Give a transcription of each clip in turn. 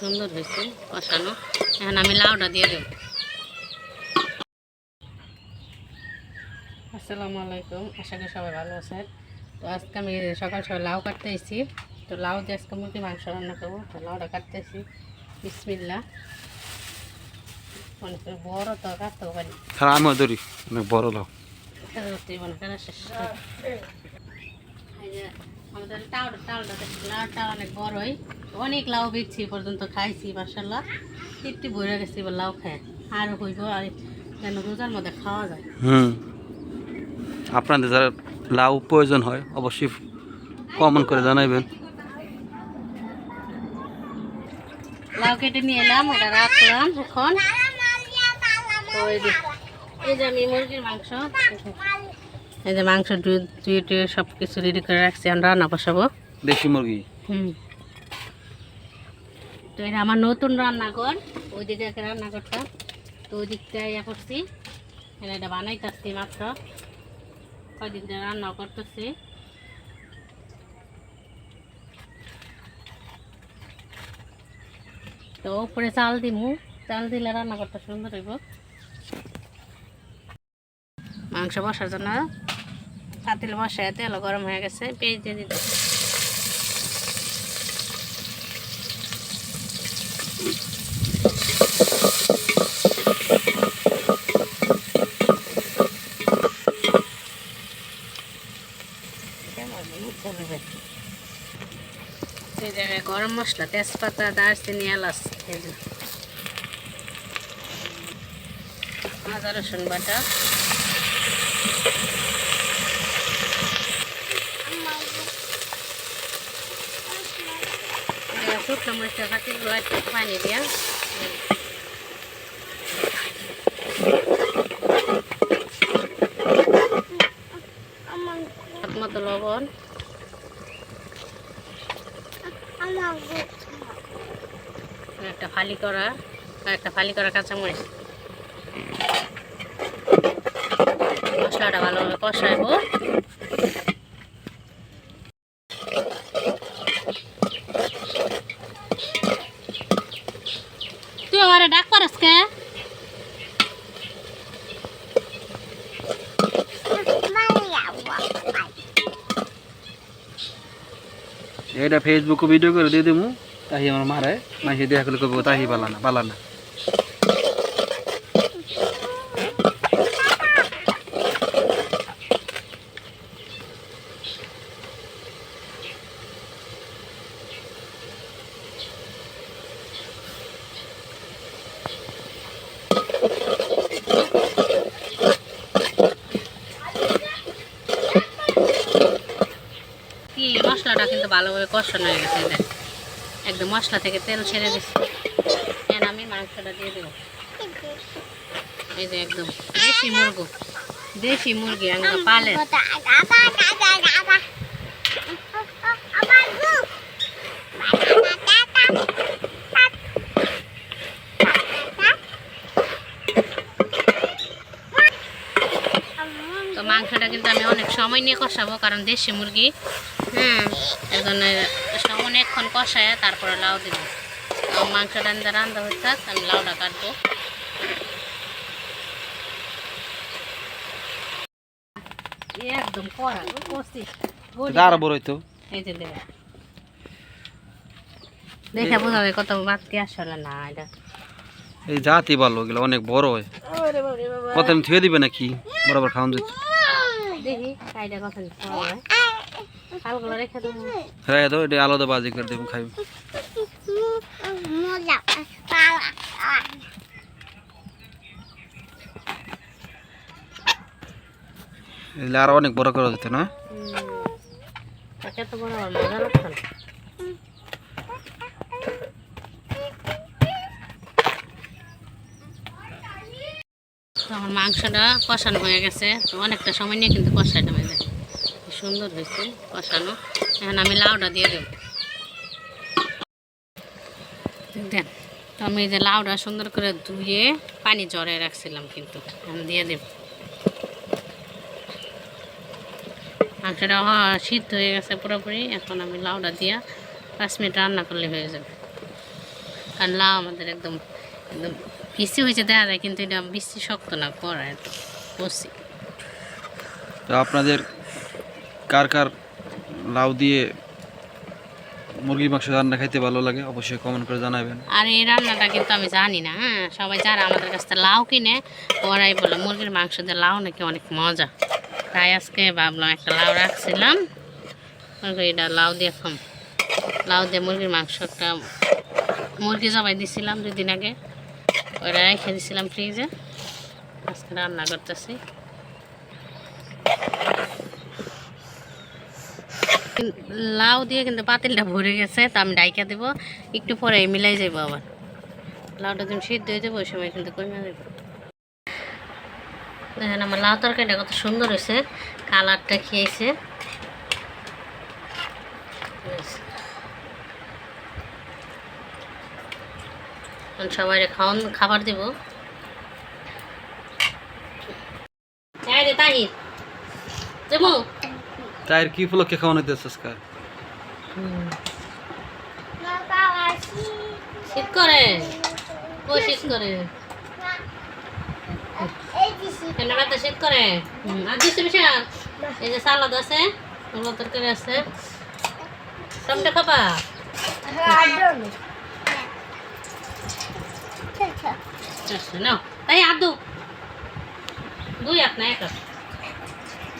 সুন্দর হয়েছে কষানো। এখন আমি লাউটা দিয়ে দেব। আসসালামু আলাইকুম আশা করি সবাই ভালো আছেন। তো আজকে আমি সকাল সকাল লাউ কাটতে এসেছি। তো লাউ দিয়ে আজকে মুরগি মাংস রান্না করব। তো লাউটা কাটতেছি বিসমিল্লা অনেক বড় তো কাটতেও পারি ধরি। অনেক বড় শেষ। আমাদের টাউটা টাউটা লাউটা অনেক বড়ই। অনেক লাউ বেচছি পর্যন্ত খাইছি মাসাল্লাহ একটু ভরে গেছি এবার লাউ খায়। আর হইব আর যেন রোজার মধ্যে খাওয়া যায়। হুম। আপনাদের যারা লাউ প্রয়োজন হয় অবশ্যই কমন করে জানাইবেন। লাউ কেটে নিয়ে এলাম ওটা রাখলাম এখন। যে এই যে আমি মুরগির মাংস। এই যে মাংস দুধ দুই সব কিছু রেডি করে রাখছি আমরা রান্না বসাবো। দেশি মুরগি? হুম। তো এটা আমার নতুন রান্নাঘর ওই দিকে একটা রান্নাঘরটা। তো ওই দিকটা ইয়া করছি এখানে এটা বানাইতেছি মাত্র। কয়দিন ধরে রান্না করতেছি। তো উপরে চাল দিমু চাল দিলে রান্না করতে সুন্দর হইব। মাংস বসার জন্য পাতিল বসায় তেল গরম হয়ে? গেছে পেঁয়াজ দিয়ে দিতে গরম মশলা তেজপাতা দারচিনি এলাচ আদা রসুন বাটা। শুকনো মরিচটা কাটি একটু পানি দিয়া। মতো লবণ। একটা ফালি করা একটা ফালি করা কাঁচামরিচ। মশলাটা ভালোভাবে কষাইবো তুই আমার ডাক পারস কে এটা ফেসবুকে ভিডিও করে দিয়ে দেবো তাহি আমার মারায় মাসে দেখা করলে করব তাহি বালানা বালানা কি মশলাটা কিন্তু ভালোভাবে কষানো হয়ে গেছে দেখ একদম মশলা থেকে তেল ছেড়ে দিচ্ছি। এখন আমি মাংসটা দিয়ে দেবো। এই যে একদম দেশি মুরগো। দেশি মুরগি আমরা পালে। তো মাংসটা কিন্তু আমি অনেক সময় নিয়ে কষাবো কারণ দেশি মুরগি হ্যাঁ অনেকক্ষণ কষায় তারপরে লাউ দিব মাংসটা রান্দা রান্দা হয়ে আমি লাউটা কাটবো। একদম কড়া কষি। আরও বড় হইতো। এই যে দেখে। দেখে বোঝাবে কত আসলে না এটা। এই জাতি ভালো এগুলো অনেক বড় হয়। থুয়ে দিবে নাকি? বরাবর খাওয়ান দেখি কাইটা রেখে দেবো। হ্যাঁ এটা আলাদা বাজি করে দেবো খাইব। এগুলো আরও অনেক বড় করা যেত না? আমার মাংসটা কষানো হয়ে গেছে তো অনেকটা সময় নিয়ে কিন্তু কষাইটা হয়ে যায় সুন্দর হয়েছে কষানো। এখন আমি লাউটা দিয়ে দেব। দেন, তো আমি যে লাউটা সুন্দর করে ধুয়ে পানি জড়ে রাখছিলাম কিন্তু, এখন দিয়ে দেব। মাংসটা সিদ্ধ হয়ে গেছে পুরোপুরি, এখন আমি লাউটা দিয়া পাঁচ মিনিট রান্না করলে হয়ে যাবে। কারণ লাউ আমাদের একদম একদম বেশি হয়েছে দেখা যায়, কিন্তু এটা বেশি শক্ত না করা এত বসি তো আপনাদের কার কার লাউ দিয়ে মুরগির মাংস রান্না খাইতে ভালো লাগে, অবশ্যই কমেন্ট করে জানাবেন। আর, এই রান্নাটা কিন্তু আমি জানি না হ্যাঁ? সবাই যারা আমাদের কাছ থেকে লাউ কিনে, ওরাই বলে মুরগির মাংস দিয়ে লাউ নাকি অনেক মজা। তাই আজকে ভাবলাম একটা লাউ রাখছিলাম এটা লাউ দিয়ে খাম। লাউ দিয়ে মুরগির মাংস একটা মুরগি জবাই দিছিলাম দুদিন আগে ওরা রেখে দিছিলাম ফ্রিজে আজকে রান্না করতেছি। লাউ দিয়ে কিন্তু পাতিলটা ভরে গেছে, তা আমি ডাইকা দেবো, একটু পরে মিলাই যাব আবার। লাউটা তুমি সিদ্ধ হয়ে যাব, ওই সময় কিন্তু কমে যাব দেখেন আমার লাউ তরকারিটা কত সুন্দর হয়েছে, কালারটা খেয়েছে সবাই খাওয়ান, খাবার দেব। তাই তাহির যেমন তাইর কি উপলক্ষে খাওয়ানো হইতেছে আজকে? শীত করে? কই শীত করে। কেন রাতে শীত করে? আর দিচ্ছে বিশাল। এই যে সালাদ আছে ওগুলো তরকারি আছে। টমেটো খাবা? আচ্ছা নাও। তাই আদু। দুই হাত না, এক হাত হুম, হয়েছে, দুই হাতে দেওয়া হয়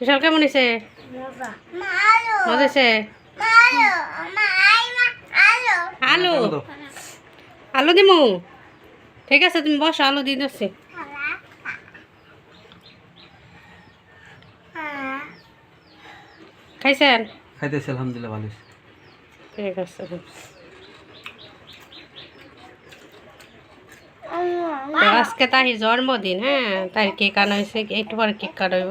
বিশাল কেমন হয়েছে মজা হয়েছে আলু। আলু। দিমু? ঠিক আছে তুমি বসো আলু দিয়ে দিচ্ছি। খাইছেন? খাইতেছি আলহামদুলিল্লাহ ভালো ঠিক আছে। আজকে তাহির জন্মদিন হ্যাঁ? তাহির কেক আনা হয়েছে একটু পরে কেক কাটাইব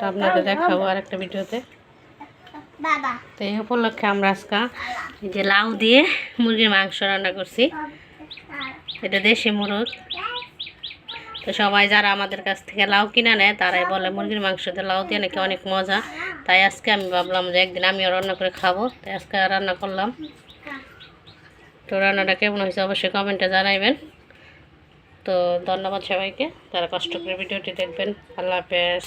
তো আপনাদের দেখাবো আর একটা ভিডিওতে তো এই উপলক্ষে আমরা আজকে এই যে লাউ দিয়ে মুরগির মাংস রান্না করছি। এটা দেশি মুরগ। তো সবাই যারা আমাদের কাছ থেকে লাউ কিনা নেয় তারাই বলে মুরগির মাংস দিয়ে লাউ দিয়ে নাকি অনেক মজা। তাই আজকে আমি ভাবলাম যে একদিন আমিও রান্না করে খাব। তাই আজকে রান্না করলাম। তো রান্নাটা কেমন হয়েছে অবশ্যই কমেন্টে জানাইবেন। তো ধন্যবাদ সবাইকে। তারা কষ্ট করে ভিডিওটি দেখবেন আল্লাহ হাফেজ।